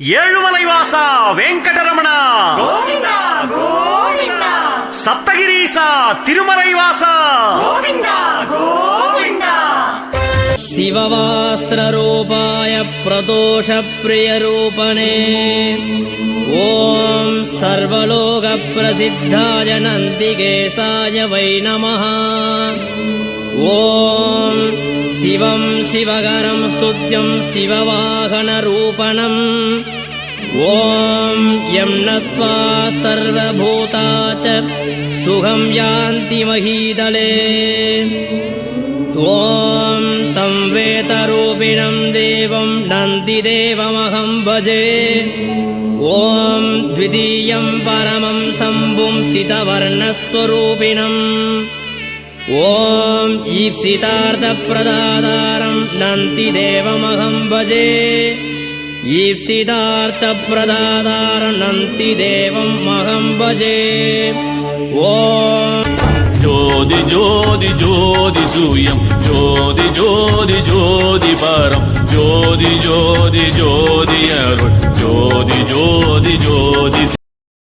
ஏழுமலைவாசா வெங்கடரமணா. சப்தகிரீசா திருமலைவாசா. சிவவாஸ்திரரூபாய பிரதோஷ பிரியரூபணே ஓம் சர்வலோக பிரசித்தாய நந்திகேசாய வை நம ஓம் शिवं शिवकरं स्तुत्यं शिववाहनरूपणम्। ॐ यं नत्वा सर्वभूता च सुखं यान्ति महीदले। ॐ तं वेतरूपिणं देवं नन्दिदेवमहं भजे। ॐ द्वितीयं परमं शम्भुं सितवर्णस्वरूपिणम् ॐ ईप्सितार्थप्रदातारं नन्तिदेवमहं भजे ईप्सितार्थप्रदातारं नन्तिदेवम् अहं भजे ॐ ஜோதி ஜோதி ஜோதி சூயம் ஜோதி ஜோதி ஜோதி பரம் ஜோதி ஜோதி ஜோதி அருள் ஜோதி ஜோதி ஜோதி